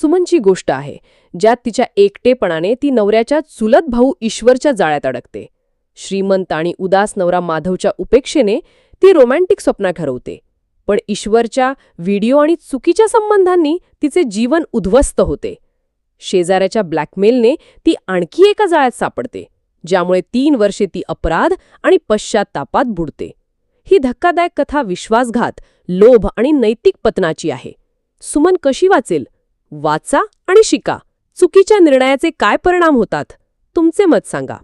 सुमनची गोष्ट आहे ज्यात तिच्या एकटेपणाने ती नवऱ्याच्या चुलत भाऊ ईश्वरच्या जाळ्यात अडकते. श्रीमंत आणि उदास नवरा माधवच्या उपेक्षेने ती रोमॅन्टिक स्वप्न ठरवते. पण ईश्वरच्या व्हिडिओ आणि चुकीच्या संबंधांनी तिचे जीवन उद्ध्वस्त होते. शेजाऱ्याच्या ब्लॅकमेलने ती आणखी एका जाळ्यात सापडते ज्यामुळे तीन वर्षे ती अपराध आणि पश्चात्तापात बुडते. ही धक्कादायक कथा विश्वासघात लोभ आणि नैतिक पतनाची आहे. सुमन कशी वाचेल? वाचा आणि शिका. चुकीच्या निर्णयाचे काय परिणाम होतात? तुमचे मत सांगा.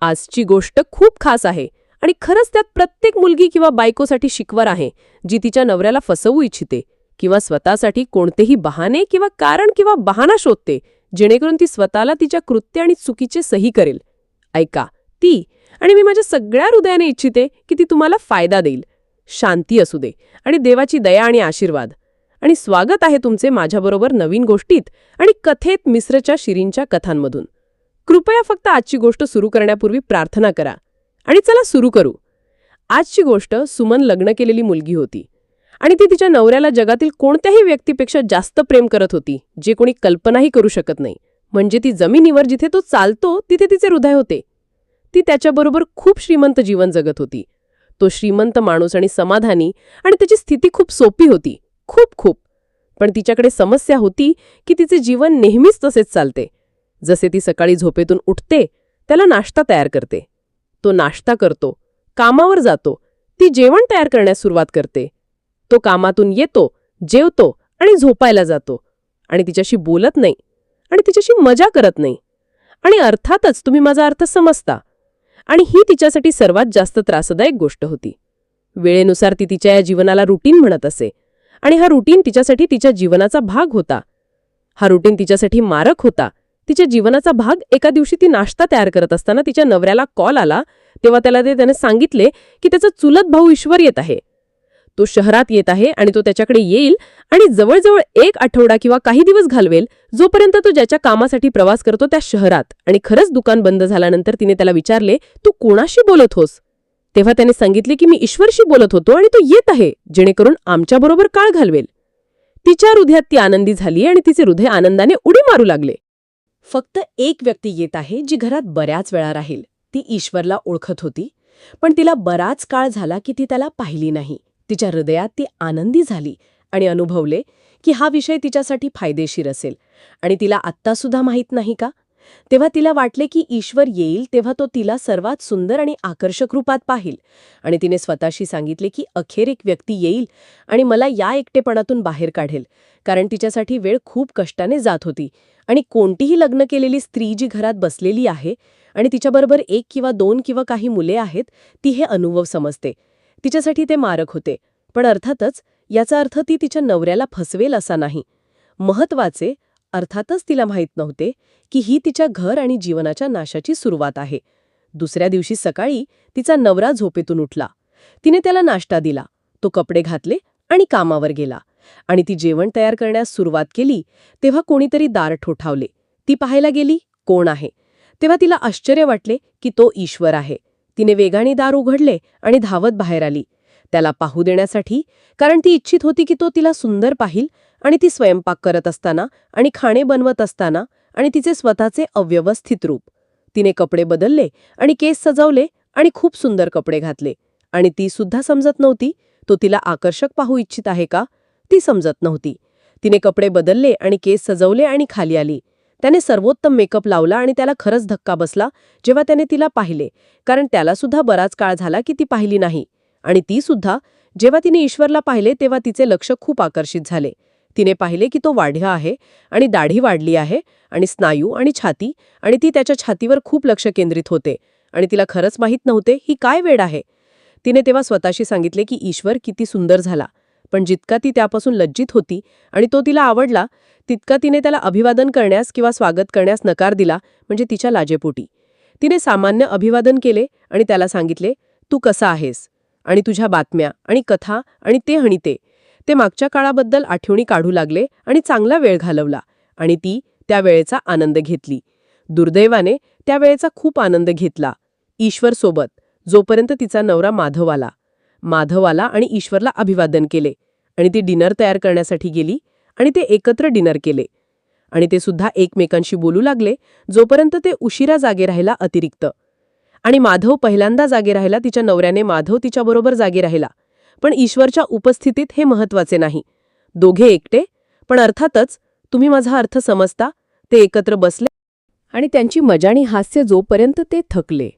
आजची गोष्ट खूप खास आहे आणि खरंच त्यात प्रत्येक मुलगी किंवा बायकोसाठी शिकवर आहे जी तिच्या नवऱ्याला फसवू इच्छिते किंवा स्वतःसाठी कोणतेही बहाने किंवा कारण किंवा बहाणा शोधते जेणेकरून ती स्वतःला तिच्या कृत्य आणि चुकीचे सही करेल. ऐका ती आणि मी माझ्या सगळ्या हृदयाने इच्छिते की ती तुम्हाला फायदा देईल. शांती असू दे आणि देवाची दया आणि आशीर्वाद. आणि स्वागत आहे तुमचे माझ्याबरोबर नवीन गोष्टीत आणि कथेत मिस्रच्या शिरींच्या कथांमधून. कृपया फक्त आजची गोष्ट सुरू करण्यापूर्वी प्रार्थना करा. आणि चला सुरू करू. आजची गोष्ट सुमन लग्न केलेली मुलगी होती. आणि ती तिच्या नवऱ्याला जगातील कोणत्याही व्यक्तीपेक्षा जास्त प्रेम करत होती जे कोणी कल्पनाही करू शकत नाही. म्हणजे ती जमिनीवर जिथे तो चालतो तिथे तिचे हृदय होते. ती त्याच्याबरोबर खूप श्रीमंत जीवन जगत होती. तो श्रीमंत माणूस आणि समाधानी आणि त्याची स्थिती खूप सोपी होती. खूप खूप. पण तिच्याकडे समस्या होती की तिचे जीवन नेहमीच तसेच चालते. जसे ती सकाळी झोपेतून उठते त्याला नाश्ता तयार करते. तो नाश्ता करतो कामावर जातो ती जेवण तयार करण्यास सुरुवात करते. तो कामातून येतो जेवतो आणि झोपायला जातो. आणि तिच्याशी बोलत नाही आणि तिच्याशी मजा करत नाही. आणि अर्थातच तुम्ही माझा अर्थ समजता. आणि ही तिच्यासाठी सर्वात जास्त त्रासदायक गोष्ट होती. वेळेनुसार ती तिच्या या जीवनाला रुटीन म्हणत असे. आणि हा रुटीन तिच्यासाठी तिच्या जीवनाचा भाग होता. हा रुटीन तिच्यासाठी मारक होता. तिच्या जीवनाचा भाग एका दिवशी ती नाश्ता तयार करत असताना तिच्या नवऱ्याला कॉल आला तेव्हा त्याला ते त्याने सांगितले की त्याचा चुलत भाऊ ईश्वर येत आहे. तो शहरात येत आहे आणि तो त्याच्याकडे येईल आणि जवळजवळ एक आठवडा किंवा काही दिवस घालवेल जोपर्यंत तो ज्याच्या कामासाठी प्रवास करतो त्या शहरात. आणि खरंच दुकान बंद झाल्यानंतर तिने त्याला विचारले तू कोणाशी बोलत होस? तेव्हा त्याने सांगितले की मी ईश्वरशी बोलत होतो आणि तो येत आहे जेणेकरून आमच्याबरोबर काळ घालवेल. तिच्या हृदयात ती आनंदी झाली आणि तिचे हृदय आनंदाने उडी मारू लागले. फक्त एक व्यक्ती येत आहे जी घरात बऱ्याच वेळा राहील. ती ईश्वरला ओळखत होती पण तिला बराच काळ झाला की ती त्याला पाहिली नाही. तिच्या हृदयात ती आनंदी झाली आणि अनुभवले की हा विषय तिच्यासाठी फायदेशीर असेल. आणि तिला आत्तासुद्धा माहीत नाही का? तेव्हा तिला वाटले की ईश्वर येईल तेव्हा तो तिला सर्वात सुंदर आणि आकर्षक रूपात पाहिल. आणि तिने स्वतःशी सांगितले की अखेर एक व्यक्ती येईल आणि मला या एकटेपणातून बाहेर काढेल कारण तिच्यासाठी वेळ खूप कष्टाने जात होती आणि कोणतीही लग्न केलेली स्त्री जी घरात बसलेली आहे आणि तिच्याबरोबर एक किंवा दोन किंवा काही मुले आहेत ती हे अनुभव समजते. तिच्यासाठी ते मारक होते पण अर्थातच याचा अर्थ ती तिच्या नवऱ्याला फसवेल असा नाही. महत्त्वाचे अर्थातच तिला माहीत नव्हते की ही तिच्या घर आणि जीवनाच्या नाशाची सुरुवात आहे. दुसऱ्या दिवशी सकाळी तिचा नवरा झोपेतून उठला. तिने त्याला नाश्ता दिला. तो कपडे घातले आणि कामावर गेला. आणि ती जेवण तयार करण्यास सुरुवात केली तेव्हा कोणीतरी दार ठोठावले. ती पाहायला गेली कोण आहे? तेव्हा तिला आश्चर्य वाटले की तो ईश्वर आहे. तिने वेगाने दार उघडले आणि धावत बाहेर आली. त्याला पाहू देण्यासाठी कारण ती इच्छित होती की तो तिला सुंदर पाहिल आणि ती स्वयंपाक करत असताना आणि खाणे बनवत असताना आणि तिचे स्वतःचे अव्यवस्थित रूप. तिने कपडे बदलले आणि केस सजवले आणि खूप सुंदर कपडे घातले. आणि ती सुद्धा समजत नव्हती तो तिला आकर्षक पाहू इच्छित आहे का? ती समजत नव्हती. तिने कपडे बदलले आणि केस सजवले आणि खाली आली. त्याने सर्वोत्तम मेकअप लावला आणि त्याला खरंच धक्का बसला जेव्हा त्याने तिला पाहिले कारण त्याला सुद्धा बराच काळ झाला की ती पाहिली नाही. आणि ती सुद्धा जेव्हा तिने ईश्वरला पाहिले तेव्हा तिचे लक्ष खूप आकर्षित झाले. तिने पाहिले की तो वाढ्या आहे आणि दाढी वाढली आहे आणि स्नायू आणि छाती आणि ती त्याच्या छातीवर खूप लक्ष केंद्रित होते आणि तिला खरंच माहीत नव्हते ही काय वेळ आहे. तिने तेव्हा स्वतःशी सांगितले की ईश्वर किती सुंदर झाला पण जितका ती त्यापासून लज्जित होती आणि तो तिला आवडला तितका तिने त्याला अभिवादन करण्यास किंवा स्वागत करण्यास नकार दिला म्हणजे तिच्या लाजेपोटी. तिने सामान्य अभिवादन केले आणि त्याला सांगितले तू कसा आहेस? आणि तुझ्या बातम्या आणि कथा आणि ते हणिते ते. मागच्या काळाबद्दल आठवणी काढू लागले आणि चांगला वेळ घालवला आणि ती त्या वेळेचा आनंद घेतली. दुर्दैवाने त्या वेळेचा खूप आनंद घेतला. ईश्वर सोबत जोपर्यंत तिचा नवरा माधव आला माधव आला आणि ईश्वरला अभिवादन केले आणि ती डिनर तयार करण्यासाठी गेली आणि ते एकत्र डिनर केले. आणि ते सुद्धा एकमेकांशी बोलू लागले जोपर्यंत ते उशिरा जागे राहिला अतिरिक्त. आणि माधव पहिल्यांदा जागे राहिला तिच्या नवऱ्याने माधव तिच्याबरोबर जागे राहिला. पण ईश्वरच्या उपस्थितीत हे महत्त्वाचे नाही. दोघे एकटे पण अर्थातच तुम्ही माझा अर्थ समजता ते एकत्र बसले आणि त्यांची मजाणी हास्य जोपर्यंत ते थकले.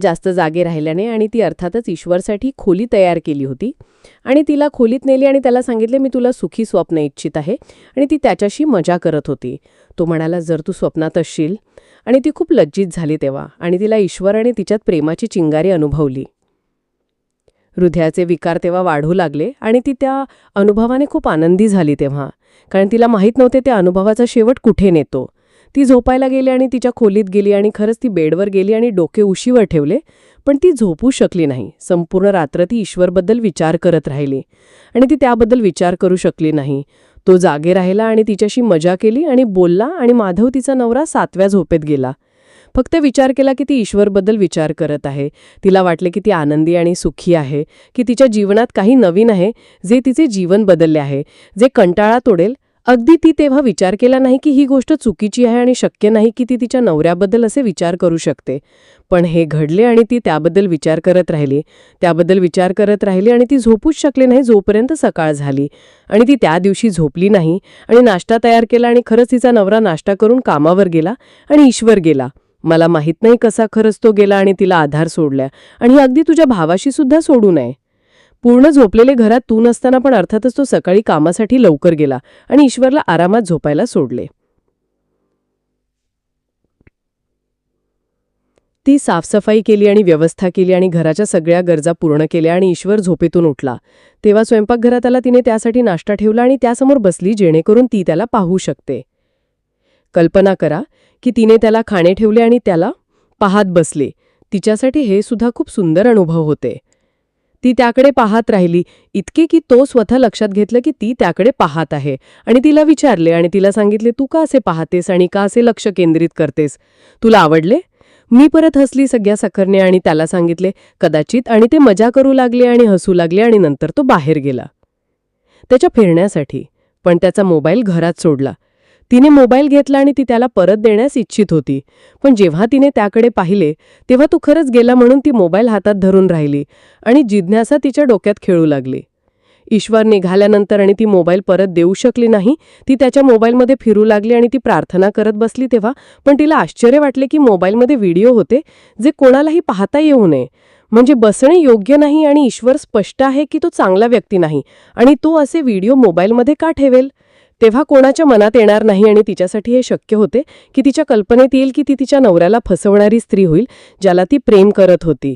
जास्त जागे राहिल्याने आणि ती अर्थातच ईश्वरसाठी खोली तयार केली होती. आणि तिला खोलीत नेली आणि त्याला सांगितले मी तुला सुखी स्वप्न इच्छित आहे. आणि ती त्याच्याशी मजा करत होती. तो म्हणाला जर तू स्वप्नात असशील. आणि ती खूप लज्जित झाली तेव्हा आणि तिला ईश्वर आणि तिच्यात प्रेमाची चिंगारी अनुभवली. हृदयाचे विकार तेव्हा वाढू लागले आणि ती त्या अनुभवाने खूप आनंदी झाली तेव्हा. कारण तिला माहीत नव्हते त्या अनुभवाचा शेवट कुठे नेतो. ती झोपायला गेली आणि तिच्या खोलीत गेली आणि खरंच ती बेडवर गेली आणि डोके उशीवर ठेवले पण ती झोपू शकली नाही. संपूर्ण रात्र ती ईश्वरबद्दल विचार करत राहिली आणि ती त्याबद्दल विचार करू शकली नाही. तो जागे राहिला आणि तिच्याशी मजा केली आणि बोलला आणि माधव तिचा नवरा सातव्या झोपेत गेला. फक्त विचार केला की ती ईश्वरबद्दल विचार करत आहे. तिला वाटले की ती आनंदी आणि सुखी आहे की तिच्या जीवनात काही नवीन आहे जे तिचे जीवन बदलले आहे जे कंटाळा तोडेल अगदी ती तेव्हा विचार केला नाही की ही गोष्ट चुकीची आहे आणि शक्य नाही की ती तिच्या नवऱ्याबद्दल असे विचार करू शकते. पण हे घडले आणि ती त्याबद्दल विचार करत राहिली. त्याबद्दल विचार करत राहिली आणि ती झोपूच शकली नाही जोपर्यंत सकाळ झाली. आणि ती त्या दिवशी झोपली नाही आणि नाश्ता तयार केला आणि खरंच तिचा नवरा नाश्ता करून कामावर गेला आणि ईश्वर गेला. मला माहीत नाही कसा खरंच तो गेला आणि तिला आधार सोडल्या. आणि अगदी तुझ्या भावाशी सुद्धा सोडू नये. पूर्ण झोपलेले घरात तू नसताना पण अर्थातच तो सकाळी कामासाठी लवकर गेला आणि ईश्वरला आरामात झोपायला सोडले. ती साफसफाई केली आणि व्यवस्था केली आणि घराच्या सगळ्या गरजा पूर्ण केल्या आणि ईश्वर झोपेतून उठला. तेव्हा स्वयंपाकघरात आला तिने त्यासाठी नाश्ता ठेवला आणि त्यासमोर बसली जेणेकरून ती त्याला पाहू शकते. कल्पना करा की तिने त्याला खाणे ठेवले आणि त्याला पाहत बसले. तिच्यासाठी हे सुद्धा खूप सुंदर अनुभव होते. ती त्याकडे पाहत राहिली. इतके की तो स्वतः लक्षात घेतलं की ती त्याकडे पाहत आहे. आणि तिला विचारले आणि तिला सांगितले तू का असे पाहतेस आणि का असे लक्ष केंद्रित करतेस? तुला आवडले? मी परत हसली सगळ्या सखरने आणि त्याला सांगितले कदाचित आणि ते मजा करू लागले आणि हसू लागले आणि नंतर तो बाहेर गेला. त्याच्या फिरण्यासाठी. पण त्याचा मोबाईल घरात सोडला. तिने मोबाईल घेतला आणि ती त्याला परत देण्यास इच्छित होती. पण जेव्हा तिने त्याकडे पाहिले तेव्हा तो खरंच गेला म्हणून ती मोबाईल हातात धरून राहिली आणि जिज्ञासा तिच्या डोक्यात खेळू लागली. ईश्वर निघाल्यानंतर आणि ती मोबाईल परत देऊ शकली नाही ती त्याच्या मोबाईलमध्ये फिरू लागली आणि ती प्रार्थना करत बसली तेव्हा पण तिला आश्चर्य वाटले की मोबाईलमध्ये व्हिडिओ होते जे कोणालाही पाहता येऊ नये. म्हणजे बसणे योग्य नाही आणि ईश्वर स्पष्ट आहे की तो चांगला व्यक्ती नाही आणि तो असे व्हिडिओ मोबाईलमध्ये का ठेवेल? तेव्हा कोणाच्या मनात येणार नाही आणि तिच्यासाठी हे शक्य होते की तिच्या कल्पनेत येईल की ती तिच्या नवऱ्याला फसवणारी स्त्री होईल ज्याला ती प्रेम करत होती.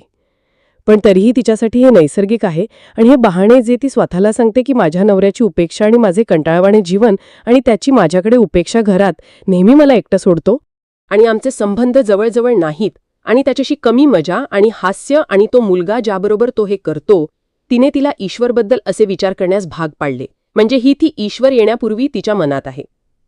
पण तरीही तिच्यासाठी हे नैसर्गिक आहे आणि हे बहाणे जे ती स्वतःला सांगते की माझ्या नवऱ्याची उपेक्षा आणि माझे कंटाळवाणे जीवन आणि त्याची माझ्याकडे उपेक्षा घरात नेहमी मला एकटं सोडतो आणि आमचे संबंध जवळजवळ नाहीत आणि त्याच्याशी कमी मजा आणि हास्य आणि तो मुलगा ज्याबरोबर तो हे करतो तिने तिला ईश्वरबद्दल असे विचार करण्यास भाग पाडले. म्हणजे ही ती ईश्वर येण्यापूर्वी तिच्या मनात आहे.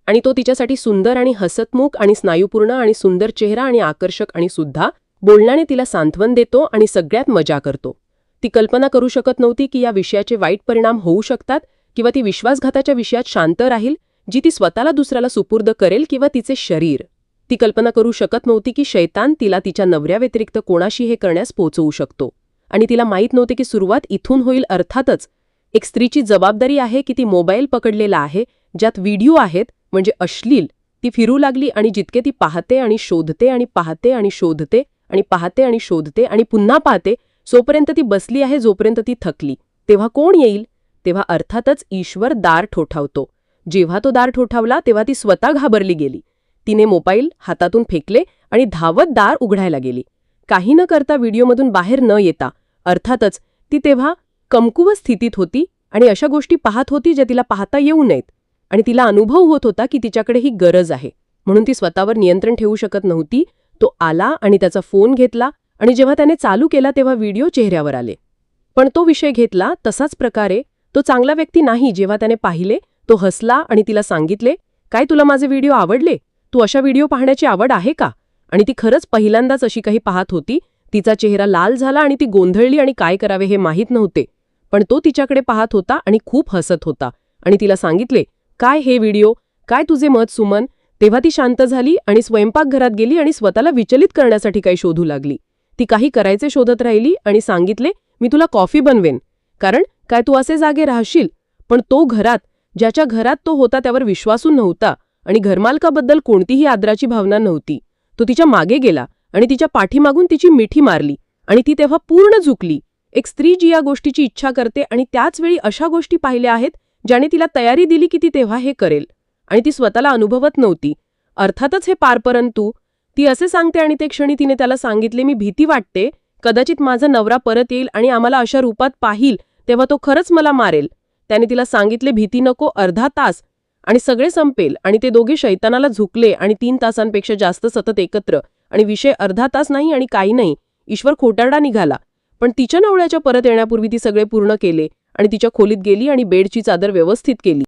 आणि तो तिच्यासाठी सुंदर आणि हसतमुख आणि स्नायूपूर्ण आणि सुंदर चेहरा आणि आकर्षक आणि सुद्धा बोलण्याने तिला सांत्वन देतो आणि सगळ्यात मजा करतो. ती कल्पना करू शकत नव्हती की या विषयाचे वाईट परिणाम होऊ शकतात किंवा ती विश्वासघाताच्या विषयात शांत राहील जी ती स्वतःला दुसऱ्याला सुपूर्द करेल किंवा तिचे शरीर. ती कल्पना करू शकत नव्हती की शैतान तिला तिच्या नवऱ्याव्यतिरिक्त कोणाशी हे करण्यास पोचवू शकतो. आणि तिला माहीत नव्हते की सुरुवात इथून होईल अर्थातच एक स्त्रीची जबाबदारी आहे की ती मोबाईल पकडलेला आहे ज्यात व्हिडिओ आहेत म्हणजे अश्लील. ती फिरू लागली आणि जितके ती पाहते आणि शोधते आणि पाहते आणि शोधते आणि पाहते आणि शोधते आणि पुन्हा पाहते सोपर्यंत ती बसली आहे जोपर्यंत ती थकली. तेव्हा कोण येईल? तेव्हा अर्थातच ईश्वर दार ठोठावतो. जेव्हा तो दार ठोठावला तेव्हा ती स्वतः घाबरली गेली. तिने मोबाईल हातातून फेकले आणि धावत दार उघडायला गेली. काही न करता व्हिडिओमधून बाहेर न येता अर्थातच ती तेव्हा कमकुवत स्थितीत होती आणि अशा गोष्टी पाहत होती ज्या तिला पाहता येऊ नयेत. आणि तिला अनुभव होत होता की तिच्याकडे ही गरज आहे. म्हणून ती स्वतःवर नियंत्रण ठेवू शकत नव्हती. तो आला आणि त्याचा फोन घेतला आणि जेव्हा त्याने चालू केला तेव्हा व्हिडिओ चेहऱ्यावर आले. पण तो विषय घेतला तसाच प्रकारे तो चांगला व्यक्ती नाही जेव्हा त्याने पाहिले तो हसला आणि तिला सांगितले काय तुला माझे व्हिडिओ आवडले? तू अशा व्हिडिओ पाहण्याची आवड आहे का? आणि ती खरंच पहिल्यांदाच अशी काही पाहत होती. तिचा चेहरा लाल झाला आणि ती गोंधळली आणि काय करावे हे माहीत नव्हते. पण तो तिच्याकडे पाहत होता आणि खूप हसत होता. आणि तिला सांगितले काय हे व्हिडिओ? काय तुझे मत सुमन? तेव्हा ती शांत झाली आणि स्वयंपाकघरात गेली आणि स्वतःला विचलित करण्यासाठी काही शोधू लागली. ती काही करायचे शोधत राहिली आणि सांगितले मी तुला कॉफी बनवेन. कारण काय तू असे जागे राहशील? पण तो घरात ज्याच्या घरात तो होता त्यावर विश्वासू नव्हता आणि घरमालकाबद्दल कोणतीही आदराची भावना नव्हती. तो तिच्यामागे गेला आणि तिच्या पाठीमागून तिची मिठी मारली आणि ती तेव्हा पूर्ण झुकली. एक स्त्री जी या गोष्टीची इच्छा करते आणि त्याच वेळी अशा गोष्टी पाहिल्या आहेत ज्याने तिला तयारी दिली की ती तेव्हा हे करेल. आणि ती स्वतःला अनुभवत नव्हती. अर्थातच हे पार परंतु ती असे सांगते आणि ते क्षणी तिने त्याला सांगितले मी भीती वाटते. कदाचित माझा नवरा परत येईल आणि आम्हाला अशा रूपात पाहिल तेव्हा तो खरंच मला मारेल. त्याने तिला सांगितले भीती नको अर्धा तास आणि सगळे संपेल आणि ते दोघे शैतानाला झुकले आणि तीन तासांपेक्षा जास्त सतत एकत्र आणि विषय अर्धा तास नाही आणि काही नाही. ईश्वर खोटारडा निघाला. पण तिच्या नवऱ्याच्या परत येण्यापूर्वी ती सगळे पूर्ण केले आणि तिच्या खोलीत गेली आणि बेडची चादर व्यवस्थित केली.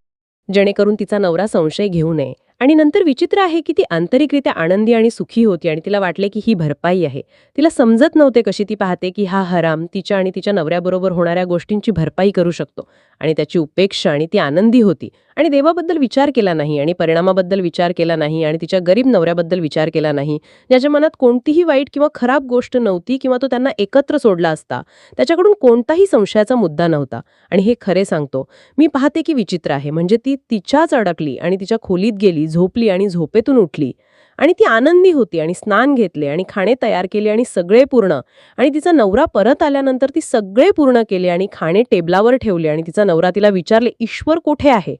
जेणेकरून तिचा नवरा संशय घेऊ नये. आणि नंतर विचित्र आहे की ती आंतरिकरित्या आनंदी आणि सुखी होती आणि तिला वाटले की ही भरपाई आहे. तिला समजत नव्हते कशी ती पाहते की हा हराम तिच्या आणि तिच्या नवऱ्याबरोबर होणाऱ्या गोष्टींची भरपाई करू शकतो आणि त्याची उपेक्षा आणि ती आनंदी होती. आणि देवाबद्दल विचार केला नाही आणि परिणामाबद्दल विचार केला नाही आणि तिच्या गरीब नवऱ्याबद्दल विचार केला नाही ज्याच्या मनात कोणतीही वाईट किंवा खराब गोष्ट नव्हती किंवा तो त्यांना एकत्र सोडला असता त्याच्याकडून कोणताही संशयाचा मुद्दा नव्हता. आणि हे खरे सांगतो मी पाहते की विचित्र आहे म्हणजे ती तिच्याच अडकली आणि तिच्या खोलीत गेली झोपली आणि झोपेतून उठली. आणि ती आनंदी होती आणि स्नान घेतले आणि खाणे तयार केले आणि सगळे पूर्ण. आणि तिचा नवरा परत आल्यानंतर ती सगळे पूर्ण केले आणि खाणे टेबलावर ठेवले आणि तिचा नवरा तिला विचारले ईश्वर कुठे आहे?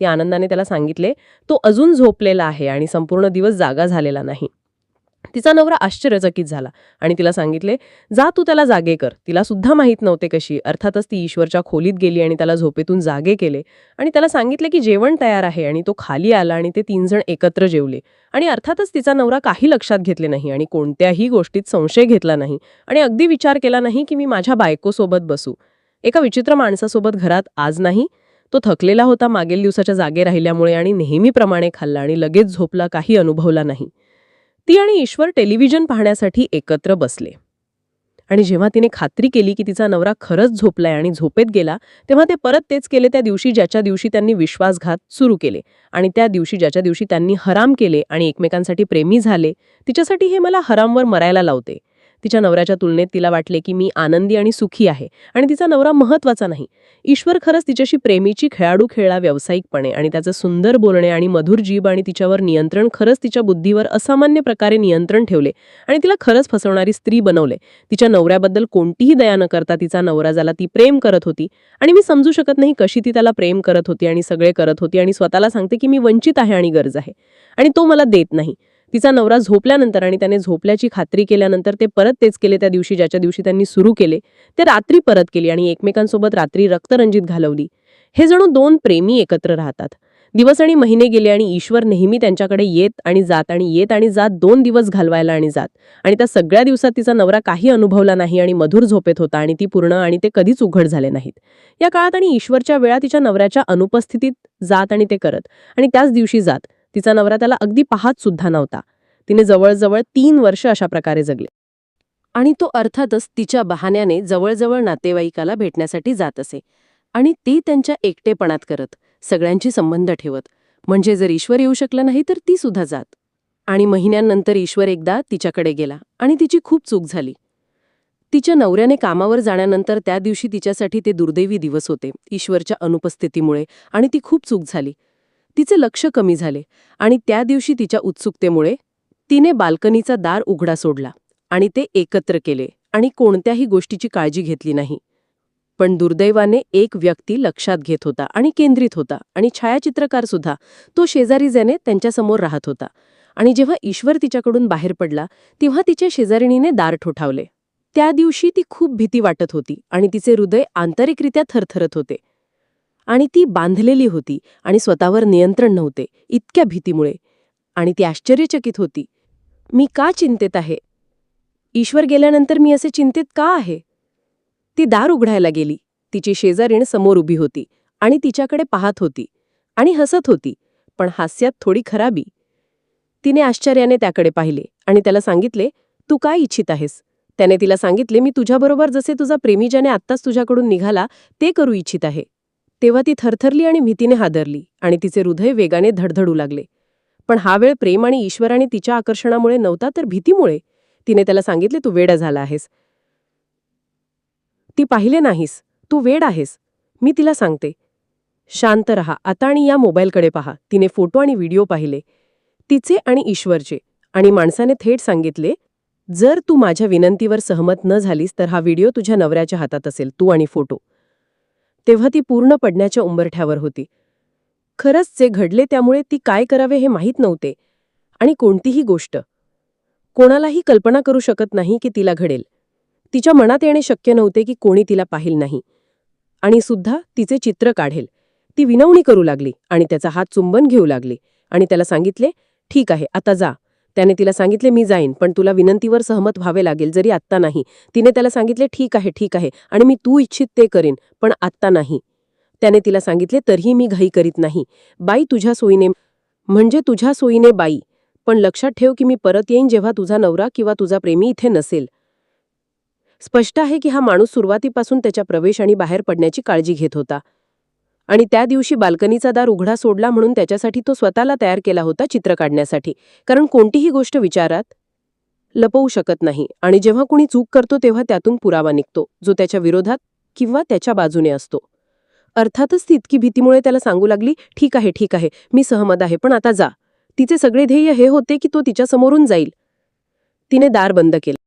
ती आनंदाने त्याला सांगितले तो अजून झोपलेला आहे आणि संपूर्ण दिवस जागा झालेला नाही. तिचा नवरा आश्चर्यचकित झाला आणि तिला सांगितले जा तू त्याला जागे कर. तिला सुद्धा माहीत नव्हते कशी. अर्थातच ती ईश्वरच्या खोलीत गेली आणि त्याला झोपेतून जागे केले. आणि त्याला सांगितले की जेवण तयार आहे आणि तो खाली आला आणि ते तीन जण एकत्र जेवले. आणि अर्थातच तिचा नवरा काही लक्षात घेतले नाही आणि कोणत्याही गोष्टीत संशय घेतला नाही. आणि अगदी विचार केला नाही की मी माझ्या बायकोसोबत बसू. एका विचित्र माणसासोबत घरात आज नाही तो थकलेला होता मागील दिवसाच्या जागे राहिल्यामुळे आणि नेहमीप्रमाणे खाल्ला आणि लगेच झोपला काही अनुभवला नाही. ती आणि ईश्वर टेलिव्हिजन पाहण्यासाठी एकत्र बसले. आणि जेव्हा तिने खात्री केली की तिचा नवरा खरंच झोपलाय आणि झोपेत गेला तेव्हा ते परत तेच केले त्या दिवशी ज्याच्या दिवशी त्यांनी विश्वासघात सुरू केले आणि त्या दिवशी ज्याच्या दिवशी त्यांनी हराम केले आणि एकमेकांसाठी प्रेमी झाले तिच्यासाठी हे मला हरामवर मरायला लावते. तिच्या नवऱ्याच्या तुलनेत तिला वाटले की मी आनंदी आणि सुखी आहे आणि तिचा नवरा महत्त्वाचा नाही. ईश्वर खरंच तिच्याशी प्रेमीची खेळाडू खेळला व्यावसायिकपणे आणि त्याचं सुंदर बोलणे आणि मधुर जीभ आणि तिच्यावर नियंत्रण खरंच तिच्या बुद्धीवर असामान्य प्रकारे नियंत्रण ठेवले आणि तिला खरंच फसवणारी स्त्री बनवले. तिच्या नवऱ्याबद्दल कोणतीही दया न करता तिचा नवरा ज्याला ती प्रेम करत होती आणि मी समजू शकत नाही कशी ती त्याला प्रेम करत होती आणि सगळे करत होती आणि स्वतःला सांगते की मी वंचित आहे आणि गरज आहे आणि तो मला देत नाही. तिचा नवरा झोपल्यानंतर आणि त्याने झोपल्याची खात्री केल्यानंतर ते परत तेच केले त्या दिवशी ज्याच्या दिवशी त्यांनी सुरू केले ते रात्री परत केली आणि एकमेकांसोबत रात्री रक्तरंजित घालवली. हे जणू दोन प्रेमी एकत्र राहतात. दिवस आणि महिने गेले आणि ईश्वर नेहमी त्यांच्याकडे येत आणि जात आणि येत आणि जात दोन दिवस घालवायला आणि जात. आणि त्या सगळ्या दिवसात तिचा नवरा काही अनुभवला नाही आणि मधुर झोपेत होता आणि ती पूर्ण आणि ते कधीच उघड झाले नाहीत. या काळात आणि ईश्वरच्या वेळा तिच्या नवऱ्याच्या अनुपस्थितीत जात आणि ते करत आणि त्याच दिवशी जात. तिचा नवरा त्याला अगदी पाहत सुद्धा नव्हता. तिने जवळजवळ तीन वर्ष अशा प्रकारे जगले. आणि तो अर्थातच तिच्या बहाण्याने जवळजवळ नातेवाईकाला भेटण्यासाठी जात असे. आणि ती त्यांच्या एकटेपणात करत सगळ्यांची संबंध ठेवत. म्हणजे जर ईश्वर येऊ शकला नाही तर ती सुद्धा जात. आणि महिन्यांनंतर ईश्वर एकदा तिच्याकडे गेला आणि तिची खूप चूक झाली. तिच्या नवऱ्याने कामावर जाण्यानंतर त्या दिवशी तिच्यासाठी ते दुर्दैवी दिवस होते ईश्वरच्या अनुपस्थितीमुळे. आणि ती खूप चूक झाली. तिचे लक्ष कमी झाले आणि त्या दिवशी तिच्या उत्सुकतेमुळे तिने बाल्कनीचा दार उघडा सोडला आणि ते एकत्र केले आणि कोणत्याही गोष्टीची काळजी घेतली नाही. पण दुर्दैवाने एक व्यक्ती लक्षात घेत होता आणि केंद्रित होता आणि छायाचित्रकार सुद्धा तो शेजारी ज्याने त्यांच्यासमोर राहत होता आणि जेव्हा ईश्वर तिच्याकडून बाहेर पडला तेव्हा तिच्या शेजारिणीने दार ठोठावले. त्या दिवशी ती खूप भीती वाटत होती आणि तिचे हृदय आंतरिकरित्या थरथरत होते. आणि ती बांधलेली होती आणि स्वतःवर नियंत्रण नव्हते इतक्या भीतीमुळे. आणि ती आश्चर्यचकित होती. मी का चिंतेत आहे? ईश्वर गेल्यानंतर मी असे चिंतेत का आहे? ती दार उघडायला गेली. तिची शेजारीण समोर उभी होती आणि तिच्याकडे पाहत होती आणि हसत होती पण हास्यात थोडी खराबी. तिने आश्चर्याने त्याकडे पाहिले आणि त्याला सांगितले तू काय इच्छित आहेस? त्याने तिला सांगितले मी तुझ्याबरोबर जसे तुझा प्रेमी ज्याने आत्ताच तुझ्याकडून निघाला ते करू इच्छित आहे. तेव्हा ती थरथरली आणि भीतीने हादरली आणि तिचे हृदय वेगाने धडधडू लागले. पण हा वेळ प्रेम आणि ईश्वराने तिच्या आकर्षणामुळे नव्हता तर भीतीमुळे तिने त्याला सांगितले तू वेडा झाला आहेस. ती पाहिले नाहीस. तू वेड आहेस. मी तिला सांगते. शांत रहा. आता आणि या मोबाईलकडे पहा. तिने फोटो आणि व्हिडिओ पाहिले. तिचे आणि ईश्वरचे. आणि माणसाने थेट सांगितले जर तू माझ्या विनंतीवर सहमत न झालीस तर हा व्हिडिओ तुझ्या नवऱ्याच्या हातात असेल. तू आणि फोटो. तेव्हा ती पूर्ण पडण्याच्या उंबरठ्यावर होती. खरंच जे घडले त्यामुळे ती काय करावे हे माहीत नव्हते. आणि कोणतीही गोष्ट. कोणालाही कल्पना करू शकत नाही की तिला घडेल. तिच्या मनात येणे शक्य नव्हते की कोणी तिला पाहिल नाही. आणि सुद्धा तिचे चित्र काढेल. ती विनवणी करू लागली आणि त्याचा हात चुंबन घेऊ लागली. आणि त्याला सांगितले ठीक आहे आता जा. त्याने तिला सांगितले मी जाईन पण तुला विनंतीवर सहमत व्हावे लागेल जरी आत्ता नाही. तिने त्याला सांगितले ठीक आहे ठीक आहे आणि मी तू इच्छित ते करीन पण आत्ता नाही. त्याने तिला सांगितले तरीही मी घाई करीत नाही. बाई तुझ्या सोयीने म्हणजे तुझ्या सोयीने बाई पण लक्षात ठेव की मी परत येईन जेव्हा तुझा नवरा किंवा तुझा प्रेमी इथे नसेल. स्पष्ट आहे की हा माणूस सुरुवातीपासून त्याच्या प्रवेश आणि बाहेर पडण्याची काळजी घेत होता. आणि त्या दिवशी बाल्कनीचा दार उघडा सोडला म्हणून त्याच्यासाठी तो स्वतःला तयार केला होता चित्र काढण्यासाठी. कारण कोणतीही गोष्ट विचारात लपवू शकत नाही आणि जेव्हा कुणी चूक करतो तेव्हा त्यातून पुरावा निघतो जो त्याच्या विरोधात किंवा त्याच्या बाजूने असतो. अर्थातच ती इतकी भीतीमुळे त्याला सांगू लागली ठीक आहे ठीक आहे मी सहमत आहे पण आता जा. तिचे सगळे ध्येय हे होते की तो तिच्यासमोरून जाईल. तिने दार बंद केलं.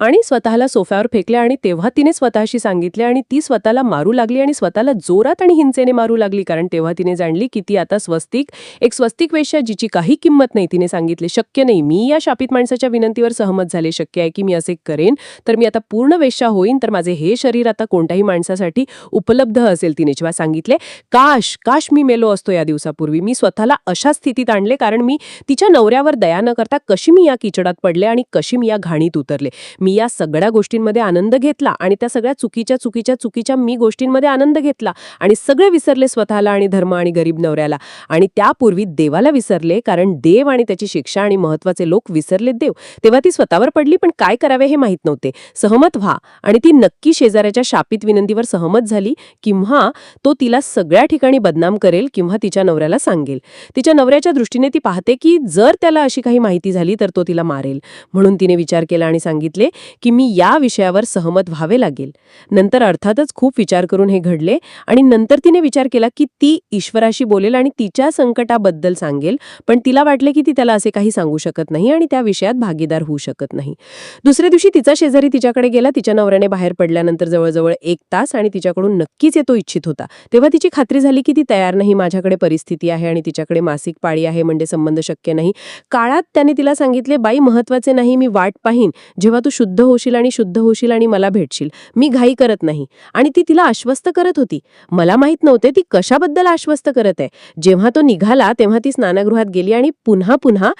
आणि स्वतःला सोफ्यावर फेकले आणि तेव्हा तिने स्वतःशी सांगितले आणि ती स्वतःला मारू लागली आणि स्वतःला जोरात आणि हिंसेने मारू लागली. कारण तेव्हा तिने जाणली की ती आता स्वस्तिक एक स्वस्तिक वेश्या जिची काही किंमत नाही तिने सांगितले. शक्य नाही. मी या शापित माणसाच्या विनंतीवर सहमत झाले. शक्य आहे की मी असे करेन. तर मी आता पूर्ण वेश्या होईन. तर माझे हे शरीर आता कोणत्याही माणसासाठी उपलब्ध असेल तिने जेव्हा सांगितले. काश काश मी मेलो असतो या दिवसापूर्वी. मी स्वतःला अशा स्थितीत आणले कारण मी तिच्या नवऱ्यावर दया न करता कशी मी या किचडात पडले आणि कशी मी या घाणीत उतरले. मी या सगळ्या गोष्टींमध्ये आनंद घेतला आणि त्या सगळ्या चुकीच्या चुकीच्या चुकीच्या मी गोष्टींमध्ये आनंद घेतला आणि सगळे विसरले स्वतःला आणि धर्म आणि गरीब नवऱ्याला. आणि त्यापूर्वी देवाला विसरले कारण देव आणि त्याची शिक्षा आणि महत्त्वाचे लोक विसरले देव. तेव्हा ती स्वतःवर पडली पण काय करावे हे माहीत नव्हते. सहमत व्हा. आणि ती नक्की शेजाऱ्याच्या शापित विनंतीवर सहमत झाली किंवा तो तिला सगळ्या ठिकाणी बदनाम करेल किंवा तिच्या नवऱ्याला सांगेल. तिच्या नवऱ्याच्या दृष्टीने ती पाहते की जर त्याला अशी काही माहिती झाली तर तो तिला मारेल. म्हणून तिने विचार केला आणि सांगितले की मी या विषयावर सहमत व्हावे लागेल. नंतर अर्थातच खूप विचार करून हे घडले आणि नंतर तिने विचार केला की ती ईश्वराशी बोलेल आणि तिच्या संकटाबद्दल सांगेल पण तिला वाटले की ती त्याला असे काही सांगू शकत नाही आणि त्या विषयात भागीदार होऊ शकत नाही. दुसऱ्या दिवशी तिचा शेजारी तिच्याकडे गेला तिच्या नवऱ्याने बाहेर पडल्यानंतर जवळजवळ एक तास आणि तिच्याकडून नक्कीच येतो इच्छित होता. तेव्हा तिची खात्री झाली की ती तयार नाही माझ्याकडे परिस्थिती आहे आणि तिच्याकडे मासिक पाळी आहे म्हणजे संबंध शक्य नाही. काळात त्याने तिला सांगितले बाई महत्त्वाचे नाही मी वाट पाहीन. जेव्हा तू शुद्ध होशील आणि शुद्ध होशील आणि मला भेटशील. मी घाई करत नाही. आणि ती तिला आश्वस्त करत होती. मला माहीत नव्हते ती कशाबद्दल आश्वस्त करत आहे. जेव्हा तो निघाला तेव्हा ती स्नानगृहात गेली आणि पुन्हा पुन्हा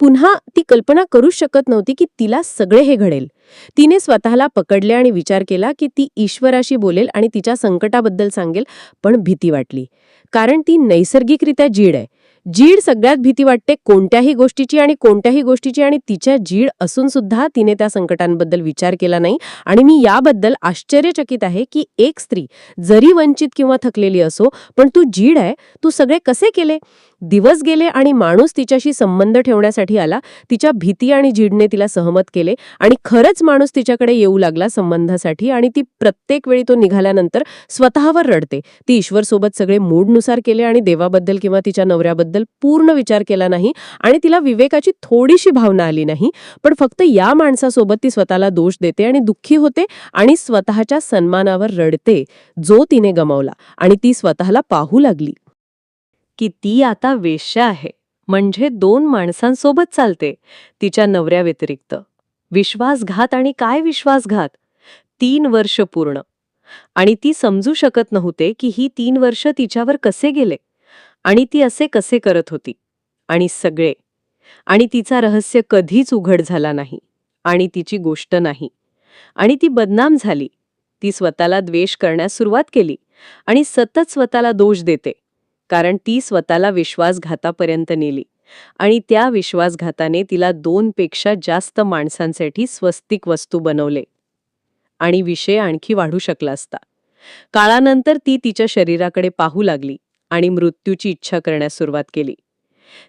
पुन्हा ती कल्पना करूच शकत नव्हती की तिला सगळे हे घडेल. तिने स्वतःला पकडले आणि विचार केला की ती ईश्वराशी बोलेल आणि तिच्या संकटाबद्दल सांगेल पण भीती वाटली. कारण ती नैसर्गिकरित्या जीड आहे. जीड सगळ्यात भीती वाटते कोणत्याही गोष्टीची आणि कोणत्याही गोष्टीची आणि तिच्या जीड असून सुद्धा तिने त्या संकटांबद्दल विचार केला नाही. आणि मी याबद्दल आश्चर्यचकित आहे की एक स्त्री जरी वंचित किंवा थकलेली असो पण तू जीड आहे. तू सगळे कसे केले? दिवस गेले आणि माणूस तिच्याशी संबंध ठेवण्यासाठी आला तिच्या भीती आणि जीडने तिला सहमत केले आणि खरंच माणूस तिच्याकडे येऊ लागला संबंधासाठी आणि ती प्रत्येक वेळी तो निघाल्यानंतर स्वतःवर रडते. ती ईश्वरसोबत सगळे मूडनुसार केले आणि देवाबद्दल किंवा तिच्या नवऱ्याबद्दल पूर्ण विचार केला नाही आणि तिला विवेकाची थोडीशी भावना आली नाही पण फक्त या माणसासोबत ती स्वतःला दोष देते आणि दुःखी होते आणि स्वतःच्या सन्मानावर रडते जो तिने गमावला आणि ती स्वतःला पाहू लागली. की ती आता वेश्या आहे. म्हणजे दोन माणसांसोबत चालते तिच्या नवऱ्याव्यतिरिक्त. विश्वासघात आणि काय विश्वासघात? तीन वर्ष पूर्ण. आणि ती समजू शकत नव्हते की ही तीन वर्ष तिच्यावर कसे गेले. आणि ती असे कसे करत होती. आणि सगळे. आणि तिचा रहस्य कधीच उघड झाला नाही. आणि तिची गोष्ट नाही. आणि ती बदनाम झाली. ती स्वतःला द्वेष करण्यास सुरुवात केली. आणि सतत स्वतःला दोष देते. कारण ती स्वतःला विश्वासघातापर्यंत नेली. आणि त्या विश्वासघाताने तिला दोनपेक्षा जास्त माणसांसाठी स्वस्तिक वस्तू बनवले. आणि विषय आणखी वाढू शकला असता. काळानंतर ती तिच्या शरीराकडे पाहू लागली आणि मृत्यूची इच्छा करण्यास सुरुवात केली.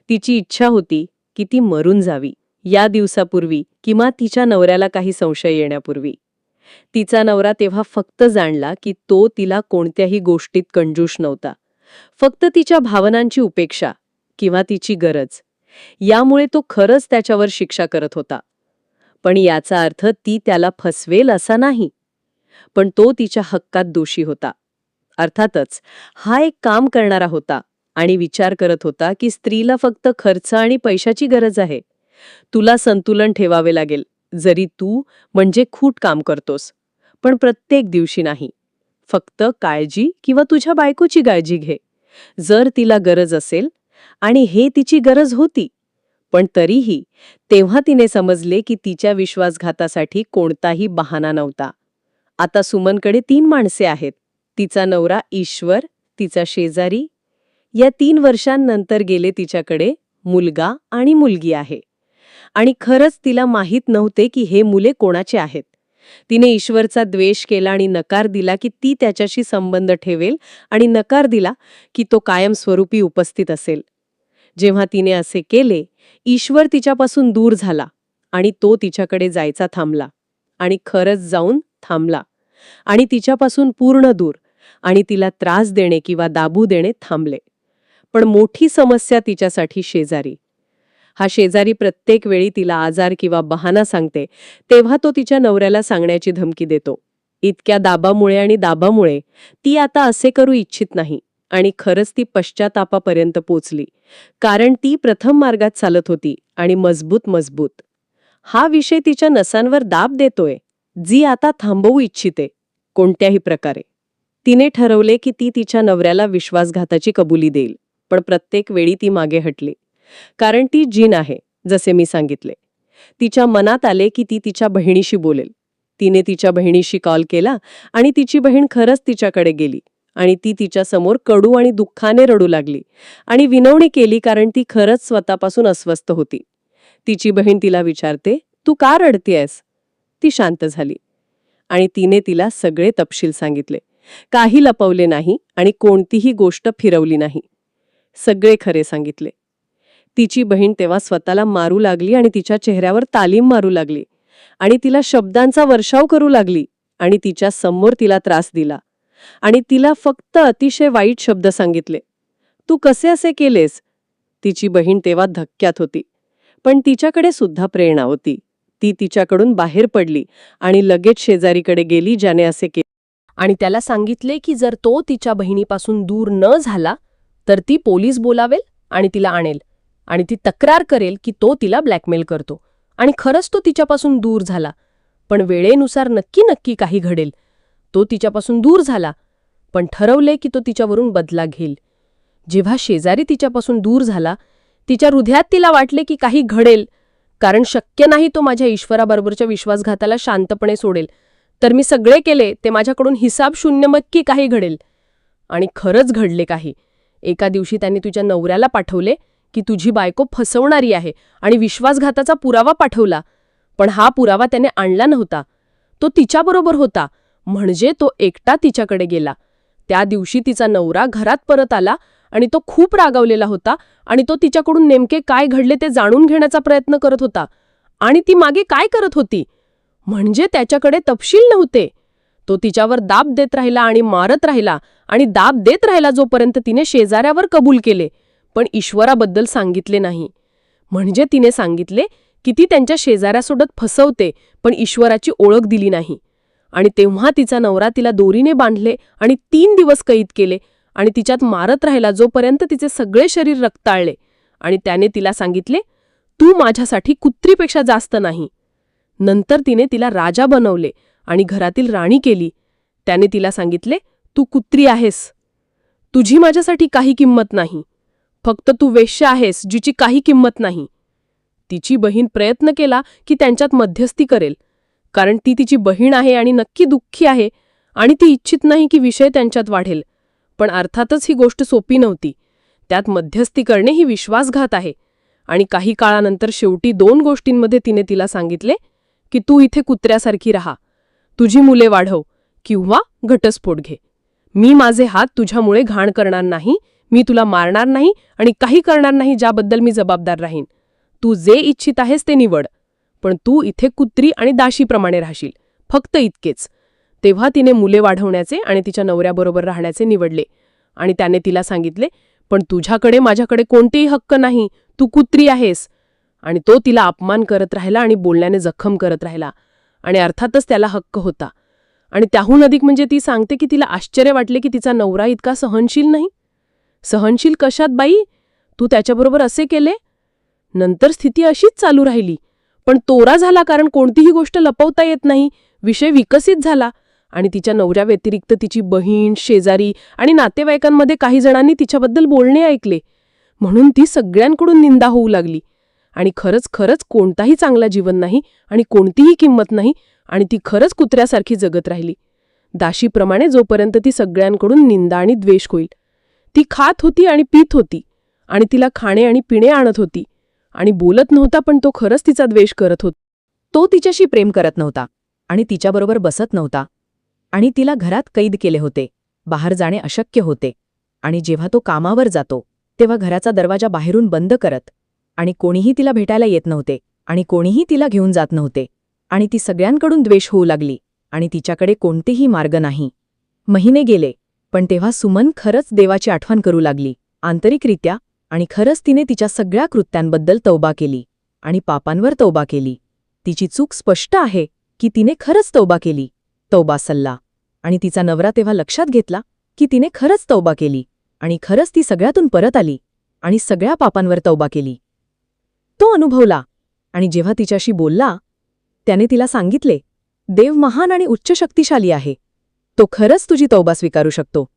तिची इच्छा होती की ती मरून जावी या दिवसापूर्वी किंवा तिच्या नवऱ्याला काही संशय येण्यापूर्वी. तिचा नवरा तेव्हा फक्त जाणला की तो तिला कोणत्याही गोष्टीत कंजूष नव्हता. फक्त तिच्या भावनांची उपेक्षा किंवा तिची गरज. यामुळे तो खरंच त्याच्यावर शिक्षा करत होता. पण याचा अर्थ ती त्याला फसवेल असा नाही. पण तो तिच्या हक्कात दोषी होता. अर्थातच हा एक काम करणारा होता आणि विचार करत होता की स्त्रीला फक्त खर्च आणि पैशाची गरज आहे. तुला संतुलन ठेवावे लागेल. जरी तू म्हणजे खूट काम करतोस. पण प्रत्येक दिवशी नाही. फक्त काळजी किंवा तुझ्या बायकोची काळजी घे. जर तिला गरज असेल आणि हे तिची गरज होती पण तरीही तेव्हा तिने समजले की तिच्या विश्वासघातासाठी कोणताही बहाना नव्हता. आता सुमनकडे तीन माणसे आहेत. तिचा नवरा ईश्वर तिचा शेजारी. या तीन वर्षांनंतर गेले तिच्याकडे मुलगा आणि मुलगी आहे. आणि खरंच तिला माहीत नव्हते की हे मुले कोणाचे आहेत. तिने ईश्वरचा द्वेष केला आणि नकार दिला की ती त्याच्याशी संबंध ठेवेल आणि नकार दिला की तो कायमस्वरूपी उपस्थित असेल. जेव्हा तिने असे केले ईश्वर तिच्यापासून दूर झाला आणि तो तिच्याकडे जायचा थांबला आणि खरंच जाऊन थांबला आणि तिच्यापासून पूर्ण दूर आणि तिला त्रास देणे किंवा दाबू देणे थांबले. पण मोठी समस्या तिच्यासाठी शेजारी. हा शेजारी प्रत्येक वेळी तिला आजार किंवा बहाना सांगते तेव्हा तो तिच्या नवऱ्याला सांगण्याची धमकी देतो. इतक्या दाबामुळे आणि दाबामुळे ती आता असे करू इच्छित नाही आणि खरंच ती पश्चातापापर्यंत पोचली कारण ती प्रथम मार्गात चालत होती आणि मजबूत मजबूत. हा विषय तिच्या नसांवर दाब देतोय जी आता थांबवू इच्छिते कोणत्याही प्रकारे. तिने ठरवले की ती तिच्या नवऱ्याला विश्वासघाताची कबुली देईल पण प्रत्येक वेळी ती मागे हटली. कारण ती जीन आहे जसे मी सांगितले. तिच्या मनात आले की ती तिच्या बहिणीशी बोलेल. तिने तिच्या बहिणीशी कॉल केला आणि तिची बहीण खरंच तिच्याकडे गेली आणि ती तिच्या समोर कडू आणि दुःखाने रडू लागली आणि विनवणी केली कारण ती खरंच स्वतःपासून अस्वस्थ होती. तिची बहीण तिला विचारते तू का रडतेयस? ती शांत झाली आणि तिने तिला सगळे तपशील सांगितले. काही लपवले नाही आणि कोणतीही गोष्ट फिरवली नाही. सगळे खरे सांगितले. तिची बहीण तेव्हा स्वतःला मारू लागली आणि तिच्या चेहऱ्यावर तालीम मारू लागली. आणि तिला शब्दांचा वर्षाव करू लागली आणि तिच्या समोर तिला त्रास दिला. आणि तिला फक्त अतिशय वाईट शब्द सांगितले. तू कसे असे केलेस? तिची बहीण तेव्हा धक्क्यात होती. पण तिच्याकडे सुद्धा प्रेरणा होती. ती तिच्याकडून बाहेर पडली आणि लगेच शेजारीकडे गेली ज्याने असे केले आणि त्याला सांगितले की जर तो तिच्या बहिणीपासून दूर न झाला तर ती पोलीस बोलावेल आणि तिला आणेल. आणि ती तक्रार करेल की तो तिला ब्लॅकमेल करतो. आणि खरंच तो तिच्यापासून दूर झाला. पण वेळेनुसार नक्की नक्की काही घडेल. तो तिच्यापासून दूर झाला पण ठरवले की तो तिच्यावरून बदला घेईल. जेव्हा शेजारी तिच्यापासून दूर झाला तिच्या हृदयात तिला वाटले की काही घडेल. कारण शक्य नाही तो माझ्या ईश्वराबरोबरच्या विश्वासघाताला शांतपणे सोडेल. तर मी सगळे केले ते माझ्याकडून हिसाब शून्य मक्की काही घडेल. आणि खरंच घडले काही. एका दिवशी त्यांनी तुझ्या नवऱ्याला पाठवले की तुझी बायको फसवणारी आहे आणि विश्वासघाताचा पुरावा पाठवला. पण हा पुरावा त्याने आणला नव्हता. तो तिच्याबरोबर होता. म्हणजे तो एकटा तिच्याकडे गेला. त्या दिवशी तिचा नवरा घरात परत आला आणि तो खूप रागावलेला होता आणि तो तिच्याकडून नेमके काय घडले ते जाणून घेण्याचा प्रयत्न करत होता. आणि ती मागे काय करत होती? म्हणजे त्याच्याकडे तपशील नव्हते. तो तिच्यावर दाब देत राहिला आणि मारत राहिला आणि दाब देत राहिला जोपर्यंत तिने शेजाऱ्यावर कबूल केले. पण ईश्वराबद्दल सांगितले नाही. म्हणजे तिने सांगितले की ती त्यांच्या शेजाऱ्यासोबत फसवते पण ईश्वराची ओळख दिली नाही. आणि तेव्हा तिचा नवरा तिला दोरीने बांधले आणि तीन दिवस कैद केले आणि तिच्यात मारत राहिला जोपर्यंत तिचे सगळे शरीर रक्ताळले. आणि त्याने तिला सांगितले तू माझ्यासाठी कुत्रीपेक्षा जास्त नाही. नंतर तिने तिला राजा बनवले आणि घरातील राणी केली. त्याने तिला सांगितले तू कुत्री आहेस. तुझी माझ्यासाठी काही किंमत नाही. फक्त तू वेश्य आहेस जिची काही किंमत नाही. तिची बहीण प्रयत्न केला की त्यांच्यात मध्यस्थी करेल. कारण ती तिची बहीण आहे आणि नक्की दुःखी आहे आणि ती इच्छित नाही की विषय त्यांच्यात वाढेल. पण अर्थातच ही गोष्ट सोपी नव्हती. त्यात मध्यस्थी करणे ही विश्वासघात आहे. आणि काही काळानंतर शेवटी दोन गोष्टींमध्ये तिने तिला सांगितले की तू इथे कुत्र्यासारखी राहा. तुझी मुले वाढव किंवा घटस्फोट घे. मी माझे हात तुझ्यामुळे घाण करणार नाही मी तुला मारणार नाही आणि काही करणार नाही ज्याबद्दल मी जबाबदार राहीन. तू जे इच्छित आहेस ते निवड. पण तू इथे कुत्री आणि दाशीप्रमाणे राहशील. फक्त इतकेच. तेव्हा तिने मुले वाढवण्याचे आणि तिच्या नवऱ्याबरोबर राहण्याचे निवडले. आणि त्याने तिला सांगितले पण तुझ्याकडे माझ्याकडे कोणतेही हक्क नाही. तू कुत्री आहेस. आणि तो तिला अपमान करत राहिला आणि बोलण्याने जखम करत राहिला. आणि अर्थातच त्याला हक्क होता. आणि त्याहून अधिक म्हणजे ती सांगते की तिला आश्चर्य वाटले की तिचा नवरा इतका सहनशील नाही? सहनशील कशात बाई? तू त्याच्याबरोबर असे केले? नंतर स्थिती अशीच चालू राहिली. पण तोरा झाला कारण कोणतीही गोष्ट लपवता येत नाही. विषय विकसित झाला आणि तिच्या नवऱ्या व्यतिरिक्त तिची बहीण शेजारी आणि नातेवाईकांमध्ये काही जणांनी तिच्याबद्दल बोलणे ऐकले. म्हणून ती सगळ्यांकडून निंदा होऊ लागली. आणि खरंच खरंच कोणताही चांगला जीवन नाही आणि कोणतीही किंमत नाही आणि ती खरंच कुत्र्यासारखी जगत राहिली. दाशीप्रमाणे जोपर्यंत ती सगळ्यांकडून निंदा आणि द्वेष होईल ती खात होती आणि पीत होती आणि तिला खाणे आणि पिणे आणत होती आणि बोलत नव्हता पण तो खरंच तिचा द्वेष करत होता. तो तिच्याशी प्रेम करत नव्हता आणि तिच्याबरोबर बसत नव्हता आणि तिला घरात कैद केले होते बाहेर जाणे अशक्य होते आणि जेव्हा तो कामावर जातो तेव्हा घराचा दरवाजा बाहेरून बंद करत आणि कोणीही तिला भेटायला येत नव्हते आणि कोणीही तिला घेऊन जात नव्हते आणि ती सगळ्यांकडून द्वेष होऊ लागली आणि तिच्याकडे कोणतेही मार्ग नाही. महिने गेले पण तेव्हा सुमन खरंच देवाची आठवण करू लागली. आंतरिकरित्या आणि खरंच तिने तिच्या सगळ्या कृत्यांबद्दल तौबा केली आणि पापांवर तौबा केली. तिची चूक स्पष्ट आहे की तिने खरंच तौबा केली. तौबा सल्ला. आणि तिचा नवरा तेव्हा लक्षात घेतला की तिने खरंच तौबा केली आणि खरंच ती सगळ्यातून परत आली आणि सगळ्या पापांवर तौबा केली. तो अनुभवला आणि जेव्हा तिच्याशी बोलला त्याने तिला सांगितले देव महान आणि उच्च शक्तिशाली आहे. तो खरंच तुझी तौबा स्वीकारू शकतो.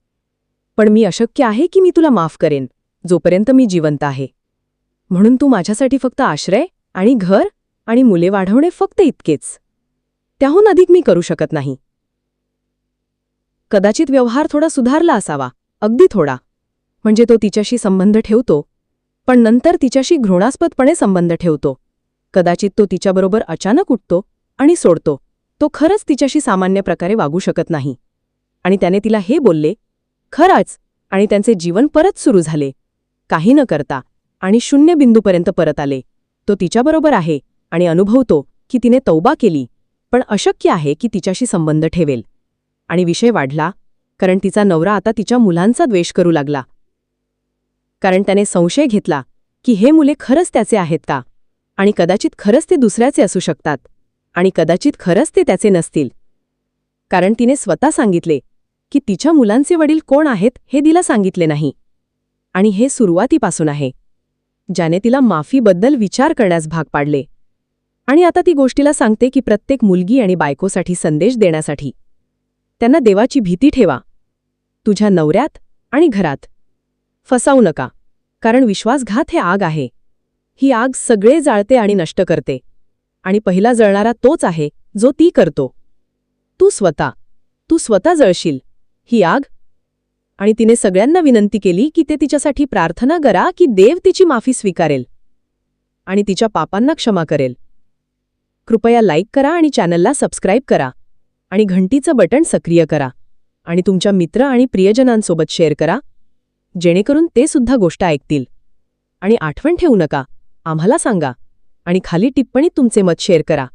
पण मी अशक्य आहे की मी तुला माफ करेन जोपर्यंत मी जिवंत आहे. म्हणून तू माझ्यासाठी फक्त आश्रय आणि घर आणि मुले वाढवणे फक्त इतकेच. त्याहून अधिक मी करू शकत नाही. कदाचित व्यवहार थोडा सुधारला असावा अगदी थोडा. म्हणजे तो तिच्याशी संबंध ठेवतो पण नंतर तिच्याशी घृणास्पदपणे संबंध ठेवतो. कदाचित तो तिच्याबरोबर अचानक उठतो आणि सोडतो. तो खरंच तिच्याशी सामान्य प्रकारे वागू शकत नाही. आणि त्याने तिला हे बोलले खरंच. आणि त्यांचे जीवन परत सुरू झाले. काही न करता आणि शून्य बिंदूपर्यंत परत आले. तो तिच्याबरोबर आहे आणि अनुभवतो की तिने तौबा केली पण अशक्य आहे की तिच्याशी संबंध ठेवेल. आणि विषय वाढला कारण तिचा नवरा आता तिच्या मुलांचा द्वेष करू लागला. कारण त्याने संशय घेतला की हे मुले खरंच त्याचे आहेत का? आणि कदाचित खरंच ते दुसऱ्याचे असू शकतात. आणि कदाचित खरंच ते त्याचे नसतील. कारण तिने स्वतः सांगितले की तिच्या मुलांचे वडील कोण आहेत हे तिला सांगितले नाही. आणि हे सुरुवातीपासून आहे. ज्याने तिला माफीबद्दल विचार करण्यास भाग पाडले. आणि आता ती गोष्टीला सांगते की प्रत्येक मुलगी आणि बायकोसाठी संदेश देण्यासाठी. त्यांना देवाची भीती ठेवा. तुझ्या नवऱ्यात आणि घरात. फसावू नका. कारण विश्वासघात हे आग आहे. ही आग सगळे जाळते आणि नष्ट करते. आणि पहिला जळणारा तोच आहे जो ती करतो. तू स्वतः. तू स्वतः जळशील. ही आग. आणि तिने सगळ्यांना विनंती केली की ते तिच्यासाठी प्रार्थना करा की देव तिची माफी स्वीकारेल. आणि तिच्या पापांना क्षमा करेल. कृपया लाईक करा आणि चॅनलला सबस्क्राईब करा. आणि घंटीचं बटण सक्रिय करा. आणि तुमच्या मित्र आणि प्रियजनांसोबत शेअर करा. जेणेकरून ते सुद्धा गोष्ट ऐकतील. आणि आठवण ठेवू नका. आम्हाला सांगा. आणि खाली टिप्पणीत तुमचे मत शेअर करा.